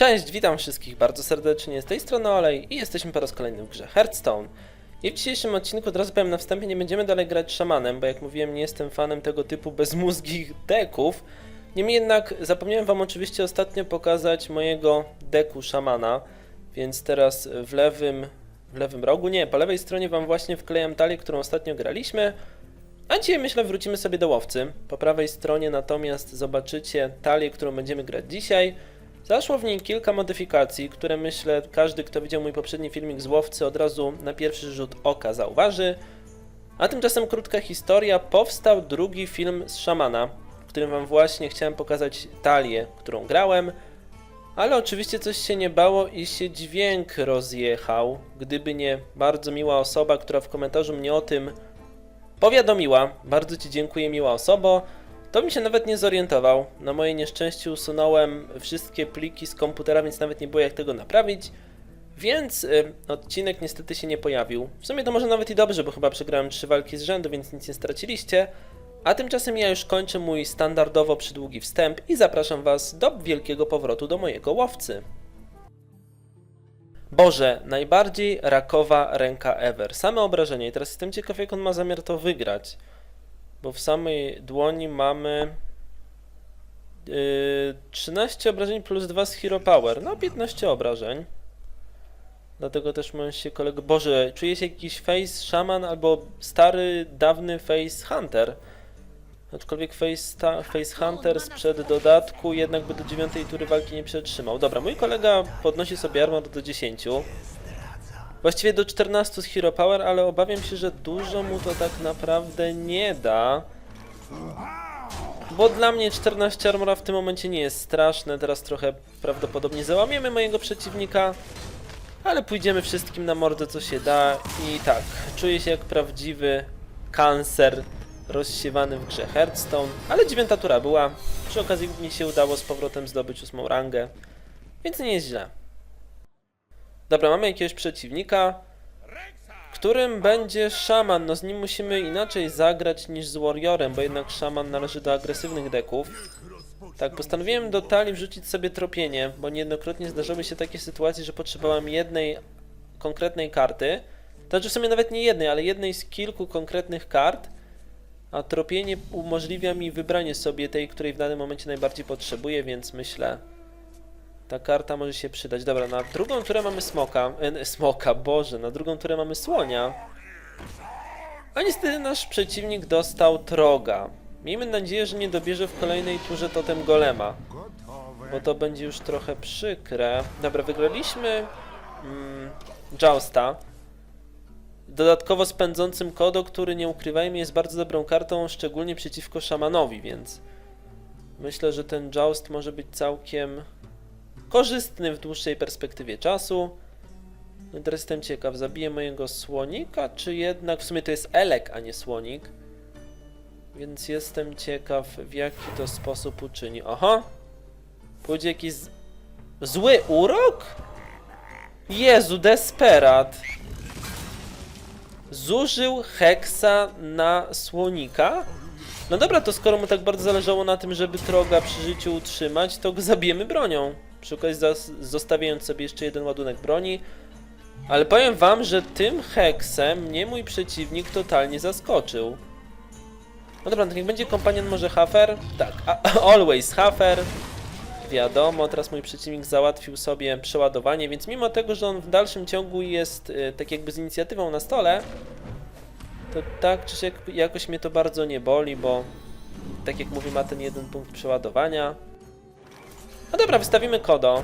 Cześć, witam wszystkich bardzo serdecznie, z tej strony Olej i jesteśmy po raz kolejny w grze Hearthstone. I w dzisiejszym odcinku, od razu powiem na wstępie, nie będziemy dalej grać szamanem, bo jak mówiłem, nie jestem fanem tego typu bezmózgich deków. Niemniej jednak zapomniałem wam oczywiście ostatnio pokazać mojego deku szamana, więc teraz w lewym, w lewym rogu, nie, po lewej stronie wam właśnie wklejam talię, którą ostatnio graliśmy. A dzisiaj myślę wrócimy sobie do łowcy. Po prawej stronie natomiast zobaczycie talię, którą będziemy grać dzisiaj. Zaszło w niej kilka modyfikacji, które myślę każdy, kto widział mój poprzedni filmik z łowcy od razu na pierwszy rzut oka zauważy. A tymczasem krótka historia, powstał drugi film z szamana, w którym wam właśnie chciałem pokazać talię, którą grałem. Ale oczywiście coś się nie bało i się dźwięk rozjechał, gdyby nie bardzo miła osoba, która w komentarzu mnie o tym powiadomiła. Bardzo Ci dziękuję, miła osobo. To mi się nawet nie zorientował. Na moje nieszczęście usunąłem wszystkie pliki z komputera, więc nawet nie było jak tego naprawić. Więc y, odcinek niestety się nie pojawił. W sumie to może nawet i dobrze, bo chyba przegrałem trzy walki z rzędu, więc nic nie straciliście. A tymczasem ja już kończę mój standardowo przydługi wstęp i zapraszam Was do wielkiego powrotu do mojego łowcy. Boże, najbardziej rakowa ręka ever. Same obrażenie. I teraz jestem ciekaw, jak on ma zamiar to wygrać. Bo w samej dłoni mamy yy, 13 obrażeń plus 2 z Hero Power. No, 15 obrażeń. Dlatego też mówiąc się kolego. Boże, czuję się jakiś face shaman albo stary, dawny face hunter. Aczkolwiek face, face hunter sprzed dodatku jednak by do 9 tury walki nie przetrzymał. Dobra, mój kolega podnosi sobie armor do 10. Właściwie do 14 z Hero Power, ale obawiam się, że dużo mu to tak naprawdę nie da. Bo dla mnie 14 armora w tym momencie nie jest straszne. Teraz trochę prawdopodobnie załamiemy mojego przeciwnika. Ale pójdziemy wszystkim na mordę co się da. I tak, czuję się jak prawdziwy kancer rozsiewany w grze Hearthstone. Ale dziewiąta tura była. Przy okazji mi się udało z powrotem zdobyć ósmą rangę. Więc nie jest źle. Dobra, mamy jakiegoś przeciwnika, którym będzie szaman. No z nim musimy inaczej zagrać niż z warriorem, bo jednak szaman należy do agresywnych deków. Tak, postanowiłem do talii wrzucić sobie tropienie, bo niejednokrotnie zdarzały się takie sytuacje, że potrzebowałem jednej konkretnej karty. To znaczy w sumie nawet nie jednej, ale jednej z kilku konkretnych kart, a tropienie umożliwia mi wybranie sobie tej, której w danym momencie najbardziej potrzebuję, więc myślę, ta karta może się przydać. Dobra, na drugą turę mamy smoka. E, smoka, boże, na drugą turę mamy słonia. A niestety nasz przeciwnik dostał troga. Miejmy nadzieję, że nie dobierze w kolejnej turze totem golema. Bo to będzie już trochę przykre. Dobra, wygraliśmy mm, Jousta. Dodatkowo z pędzącym kodo, który nie ukrywajmy jest bardzo dobrą kartą, szczególnie przeciwko szamanowi, więc myślę, że ten Joust może być całkiem korzystny w dłuższej perspektywie czasu. No teraz jestem ciekaw, zabiję mojego słonika, czy jednak w sumie to jest Elek, a nie słonik. Więc jestem ciekaw, w jaki to sposób uczyni. Aha! Pójdzie jakiś z... zły urok? Jezu, desperat! Zużył heksa na słonika? No dobra, to skoro mu tak bardzo zależało na tym, żeby Troga przy życiu utrzymać, to go zabijemy bronią. Przy okazji zostawiając sobie jeszcze jeden ładunek broni. Ale powiem wam, że tym heksem mnie mój przeciwnik totalnie zaskoczył. No dobra, niech będzie kompanion może Hafer? Tak, always Hafer. Wiadomo, teraz mój przeciwnik załatwił sobie przeładowanie, więc mimo tego, że on w dalszym ciągu jest y, tak jakby z inicjatywą na stole, to tak czy siak jakoś mnie to bardzo nie boli, bo tak jak mówię, ma ten jeden punkt przeładowania. No dobra, wystawimy Kodo.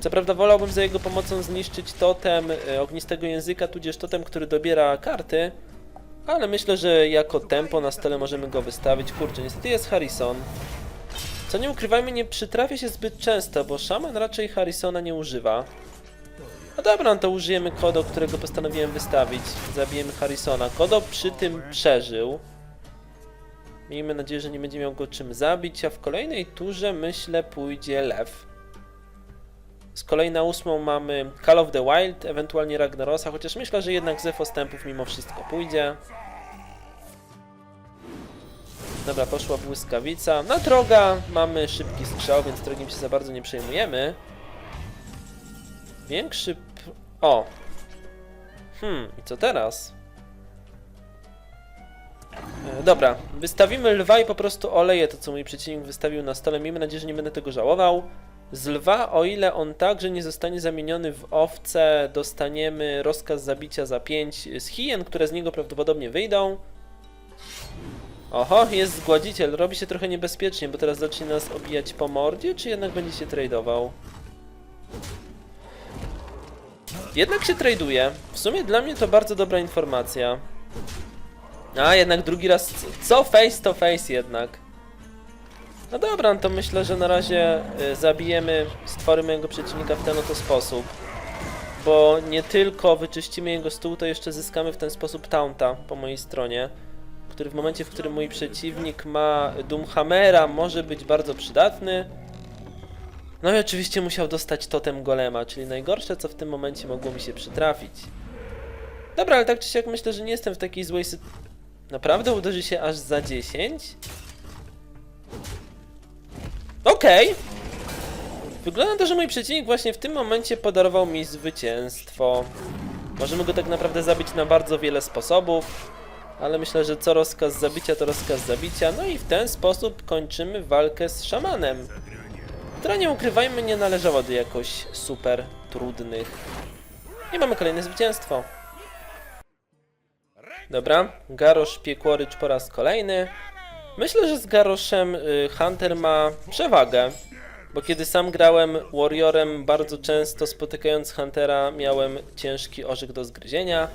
Co prawda wolałbym za jego pomocą zniszczyć totem y, ognistego języka, tudzież totem, który dobiera karty, ale myślę, że jako tempo na stole możemy go wystawić. Kurczę, niestety jest Harrison. Co nie ukrywajmy, nie przytrafia się zbyt często, bo szaman raczej Harrisona nie używa. No dobra, no to użyjemy Kodo, którego postanowiłem wystawić. Zabijemy Harrisona. Kodo przy tym przeżył. Miejmy nadzieję, że nie będzie miał go czym zabić, a w kolejnej turze myślę pójdzie Lew. Z kolei na ósmą mamy Call of the Wild, ewentualnie Ragnarosa, chociaż myślę, że jednak Zef Ostępów mimo wszystko pójdzie. Dobra, poszła błyskawica. Na droga mamy szybki strzał, więc drogim się za bardzo nie przejmujemy. Większy... O! Hmm, i co teraz? E, Dobra, wystawimy lwa i po prostu oleję to, co mój przeciwnik wystawił na stole. Miejmy nadzieję, że nie będę tego żałował. Z lwa, o ile on także nie zostanie zamieniony w owcę, dostaniemy rozkaz zabicia za 5 z hien, które z niego prawdopodobnie wyjdą. Oho, jest zgładziciel. Robi się trochę niebezpiecznie, bo teraz zacznie nas obijać po mordzie, czy jednak będzie się tradeował? Jednak się traduje. W sumie dla mnie to bardzo dobra informacja. A, jednak drugi raz. Co face to face jednak. No dobra, no to myślę, że na razie y, zabijemy stwory mojego przeciwnika w ten oto sposób. Bo nie tylko wyczyścimy jego stół, to jeszcze zyskamy w ten sposób taunta po mojej stronie. Który w momencie, w którym mój przeciwnik ma Doomhammera, może być bardzo przydatny. No i oczywiście musiał dostać totem golema, czyli najgorsze, co w tym momencie mogło mi się przytrafić. Dobra, ale tak czy siak myślę, że nie jestem w takiej złej sytuacji. Naprawdę uderzy się aż za 10? Okej. Wygląda na to, że mój przeciwnik właśnie w tym momencie podarował mi zwycięstwo. Możemy go tak naprawdę zabić na bardzo wiele sposobów, ale myślę, że co rozkaz zabicia, to rozkaz zabicia. No i w ten sposób kończymy walkę z szamanem, która nie ukrywajmy nie należała do jakoś super trudnych. I mamy kolejne zwycięstwo. Dobra, Garosz Piekłorycz po raz kolejny. Myślę, że z Garoszem y, Hunter ma przewagę, bo kiedy sam grałem Warriorem, bardzo często spotykając Huntera miałem ciężki orzech do zgryzienia.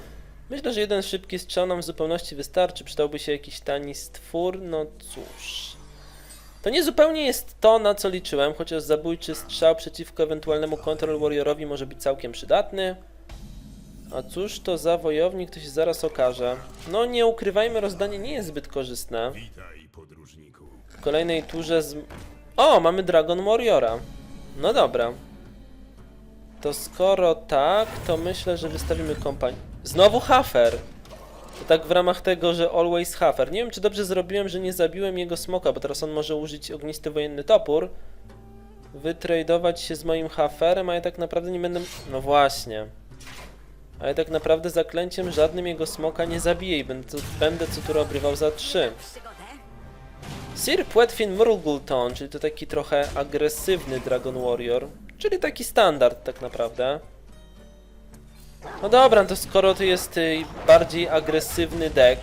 Myślę, że jeden szybki strzał nam w zupełności wystarczy, przydałby się jakiś tani stwór, no cóż. To nie zupełnie jest to, na co liczyłem, chociaż zabójczy strzał przeciwko ewentualnemu Control Warriorowi może być całkiem przydatny. A cóż to za wojownik, to się zaraz okaże. No nie ukrywajmy, rozdanie nie jest zbyt korzystne. Witaj, podróżniku. W kolejnej turze z... O, mamy Dragon Warriora. No dobra. To skoro tak, to myślę, że wystawimy kompanię. Znowu Hafer! To tak w ramach tego, że always Hafer. Nie wiem, czy dobrze zrobiłem, że nie zabiłem jego smoka, bo teraz on może użyć ognisty wojenny topór. Wytradować się z moim Haferem, a ja tak naprawdę nie będę... No właśnie. A ja tak naprawdę zaklęciem żadnym jego smoka nie zabiję i będę, będę co tu obrywał za 3. Sir Płetwin Mrugulton, czyli to taki trochę agresywny Dragon Warrior, czyli taki standard tak naprawdę. No dobra, no to skoro to jest y, bardziej agresywny deck,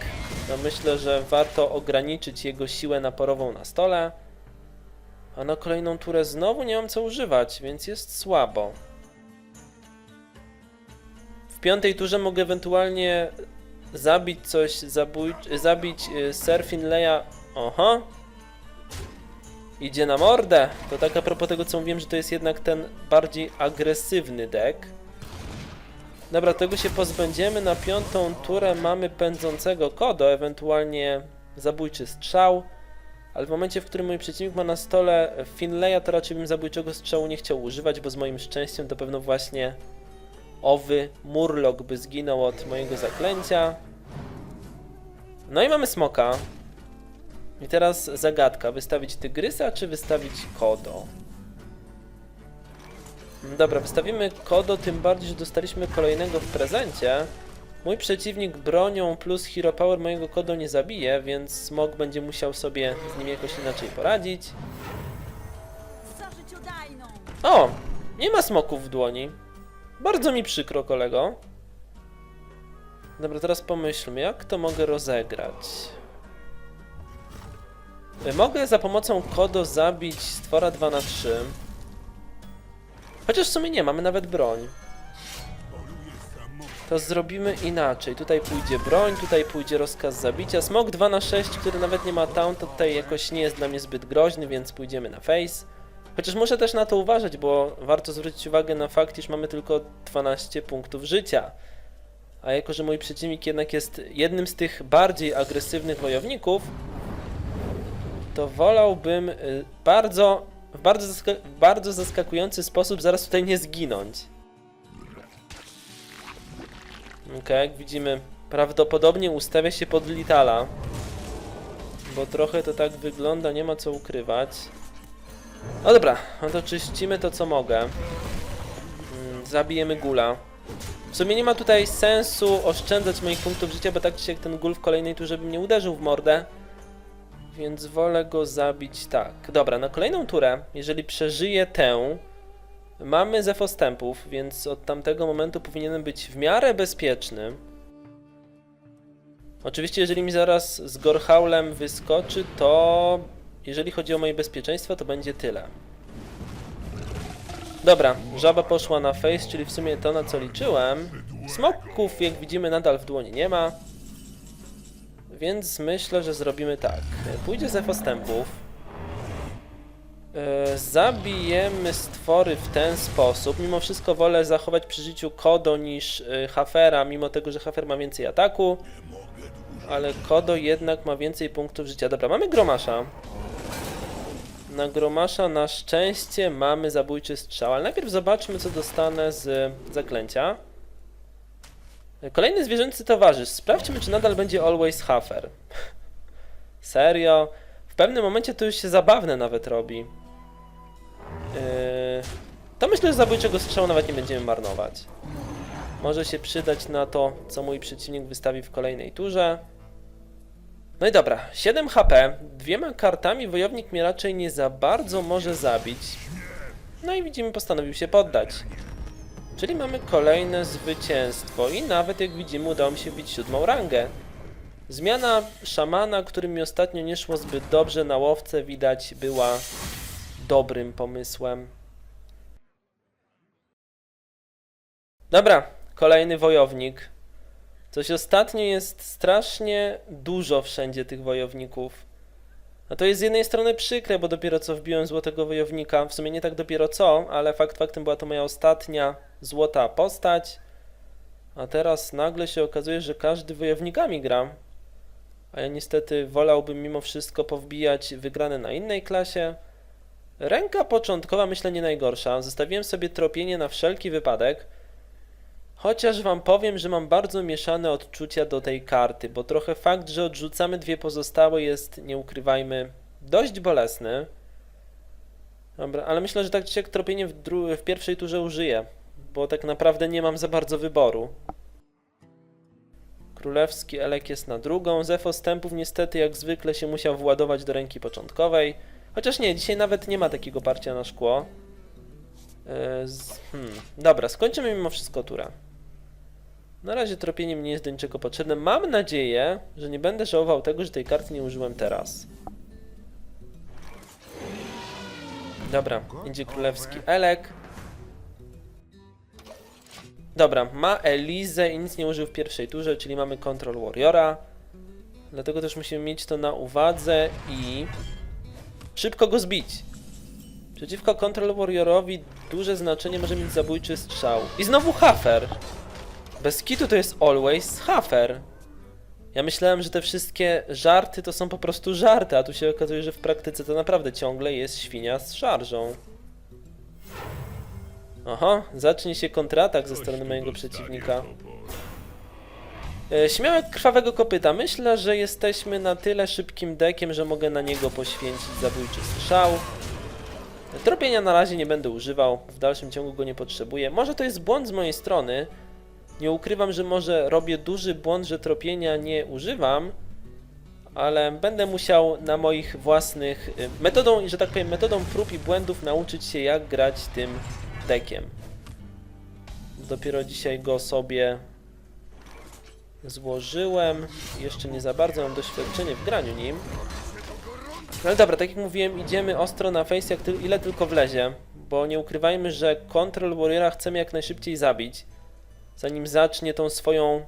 to myślę, że warto ograniczyć jego siłę naporową na stole. A na kolejną turę znowu nie mam co używać, więc jest słabo. Piątej turze mogę ewentualnie zabić coś, zabój... zabić y, Sir Finleya... Oho, idzie na mordę. To tak a propos tego, co mówiłem, że to jest jednak ten bardziej agresywny deck. Dobra, tego się pozbędziemy. Na piątą turę mamy pędzącego kodo, ewentualnie zabójczy strzał. Ale w momencie, w którym mój przeciwnik ma na stole Finleya, to raczej bym zabójczego strzału nie chciał używać, bo z moim szczęściem to pewno właśnie owy Murloc by zginął od mojego zaklęcia. No i mamy smoka. I teraz zagadka. Wystawić tygrysa, czy wystawić kodo? Dobra, wystawimy kodo, tym bardziej, że dostaliśmy kolejnego w prezencie. Mój przeciwnik bronią plus hero power mojego kodo nie zabije, więc smok będzie musiał sobie z nim jakoś inaczej poradzić. O! Nie ma smoków w dłoni. Bardzo mi przykro, kolego. Dobra, teraz pomyślmy, jak to mogę rozegrać. Y, Mogę za pomocą kodo zabić stwora 2 na 3 Chociaż w sumie nie, mamy nawet broń. To zrobimy inaczej. Tutaj pójdzie broń, tutaj pójdzie rozkaz zabicia. Smok 2 na 6 który nawet nie ma taunt, tutaj jakoś nie jest dla mnie zbyt groźny, więc pójdziemy na face. Chociaż muszę też na to uważać, bo warto zwrócić uwagę na fakt, iż mamy tylko 12 punktów życia. A jako, że mój przeciwnik jednak jest jednym z tych bardziej agresywnych wojowników, to wolałbym y, bardzo, w bardzo, bardzo zaskakujący sposób zaraz tutaj nie zginąć. Okej, jak widzimy, prawdopodobnie ustawia się pod Litala. Bo trochę to tak wygląda, nie ma co ukrywać. No dobra, no to czyścimy to co mogę. Mm, zabijemy gula. W sumie nie ma tutaj sensu oszczędzać moich punktów życia, bo tak czy siak ten gul w kolejnej turze by mnie uderzył w mordę. Więc wolę go zabić tak. Dobra, na kolejną turę, jeżeli przeżyję tę, mamy zefostępów, więc od tamtego momentu powinienem być w miarę bezpieczny. Oczywiście, jeżeli mi zaraz z Gorhaulem wyskoczy, to jeżeli chodzi o moje bezpieczeństwo, to będzie tyle. Dobra, żaba poszła na face, czyli w sumie to na co liczyłem. Smoków, jak widzimy, nadal w dłoni nie ma. Więc myślę, że zrobimy tak. Pójdzie ze postępów. E, Zabijemy stwory w ten sposób. Mimo wszystko wolę zachować przy życiu Kodo niż e, Hafera, mimo tego, że Hafer ma więcej ataku. Ale Kodo jednak ma więcej punktów życia. Dobra, mamy Gromasza. Na Gromasza na szczęście mamy zabójczy strzał, ale najpierw zobaczmy co dostanę z zaklęcia. Kolejny zwierzęcy towarzysz. Sprawdźmy czy nadal będzie Always Hafer. Serio? W pewnym momencie to już się zabawne nawet robi. Yy... To myślę, że zabójczego strzału nawet nie będziemy marnować. Może się przydać na to, co mój przeciwnik wystawi w kolejnej turze. No i dobra, 7 HP, dwiema kartami wojownik mnie raczej nie za bardzo może zabić. No i widzimy, postanowił się poddać. Czyli mamy kolejne zwycięstwo i nawet jak widzimy udało mi się wbić siódmą rangę. Zmiana szamana, którym mi ostatnio nie szło zbyt dobrze na łowce, widać była dobrym pomysłem. Dobra, kolejny wojownik. Coś ostatnio jest strasznie dużo wszędzie tych wojowników. No to jest z jednej strony przykre, bo dopiero co wbiłem złotego wojownika. W sumie nie tak dopiero co, ale fakt faktem była to moja ostatnia złota postać. A teraz nagle się okazuje, że każdy wojownikami gra. A ja niestety wolałbym mimo wszystko powbijać wygrane na innej klasie. Ręka początkowa myślę nie najgorsza. Zostawiłem sobie tropienie na wszelki wypadek. Chociaż wam powiem, że mam bardzo mieszane odczucia do tej karty, bo trochę fakt, że odrzucamy dwie pozostałe jest, nie ukrywajmy, dość bolesny. Dobra, ale myślę, że tak czy siak tropienie w, w pierwszej turze użyję, bo tak naprawdę nie mam za bardzo wyboru. Królewski Elek jest na drugą, Zefo Stępów niestety jak zwykle się musiał władować do ręki początkowej. Chociaż nie, dzisiaj nawet nie ma takiego parcia na szkło. Yy, z, hmm, dobra, skończymy mimo wszystko turę. Na razie tropienie mi nie jest do niczego potrzebne. Mam nadzieję, że nie będę żałował tego, że tej karty nie użyłem teraz. Dobra, idzie królewski Elek. Dobra, ma Elizę i nic nie użył w pierwszej turze, czyli mamy Control Warriora. Dlatego też musimy mieć to na uwadze i szybko go zbić. Przeciwko Control Warriorowi duże znaczenie może mieć zabójczy strzał. I znowu Hafer. Bez kitu to jest always Hafer. Ja myślałem, że te wszystkie żarty to są po prostu żarty, a tu się okazuje, że w praktyce to naprawdę ciągle jest świnia z szarżą. Oho, zacznie się kontratak ze strony mojego przeciwnika. E, Śmiałek krwawego kopyta. Myślę, że jesteśmy na tyle szybkim dekiem, że mogę na niego poświęcić zabójczy strzał. Tropienia na razie nie będę używał, w dalszym ciągu go nie potrzebuję. Może to jest błąd z mojej strony. Nie ukrywam, że może robię duży błąd, że tropienia nie używam, ale będę musiał na moich własnych y, metodą, że tak powiem, metodą prób i błędów nauczyć się jak grać tym dekiem. Dopiero dzisiaj go sobie złożyłem. Jeszcze nie za bardzo mam doświadczenie w graniu nim. No ale dobra, tak jak mówiłem, idziemy ostro na face, jak ty, ile tylko wlezie, bo nie ukrywajmy, że Control Warriora chcemy jak najszybciej zabić, zanim zacznie tą swoją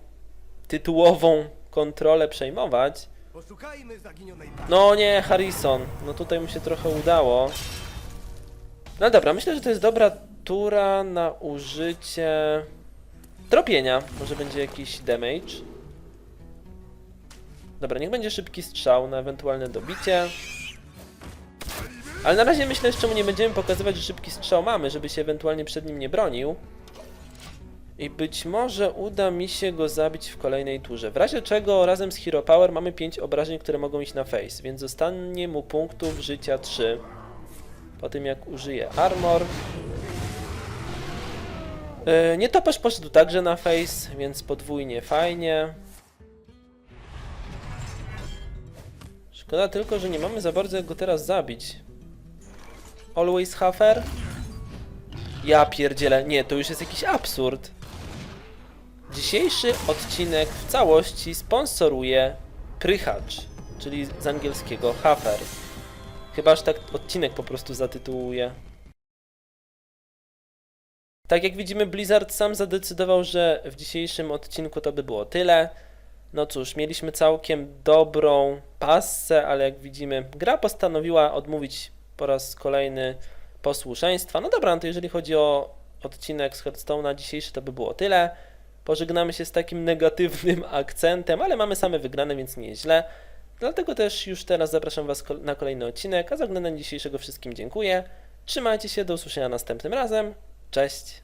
tytułową kontrolę przejmować. No nie, Harrison, no tutaj mu się trochę udało. No dobra, myślę, że to jest dobra tura na użycie tropienia, może będzie jakiś damage. Dobra, niech będzie szybki strzał na ewentualne dobicie. Ale na razie myślę, że czemu nie będziemy pokazywać, że szybki strzał mamy, żeby się ewentualnie przed nim nie bronił. I być może uda mi się go zabić w kolejnej turze. W razie czego razem z Hero Power mamy 5 obrażeń, które mogą iść na face, więc zostanie mu punktów życia 3. Po tym jak użyję Armor. Yy, nietoperz poszedł także na face, więc podwójnie fajnie. Szkoda tylko, że nie mamy za bardzo jak go teraz zabić. Always Hafer? Ja pierdzielę, nie, to już jest jakiś absurd. Dzisiejszy odcinek w całości sponsoruje Prychacz, czyli z angielskiego Hafer. Chyba, tak odcinek po prostu zatytułuje. Tak jak widzimy, Blizzard sam zadecydował, że w dzisiejszym odcinku to by było tyle. No cóż, mieliśmy całkiem dobrą passę, ale jak widzimy, gra postanowiła odmówić po raz kolejny posłuszeństwa. No dobra, no to jeżeli chodzi o odcinek z Hearthstone'a dzisiejszy, to by było tyle. Pożegnamy się z takim negatywnym akcentem, ale mamy same wygrane, więc nie jest źle. Dlatego też już teraz zapraszam Was na kolejny odcinek, a za oglądanie dzisiejszego wszystkim dziękuję. Trzymajcie się, do usłyszenia następnym razem. Cześć!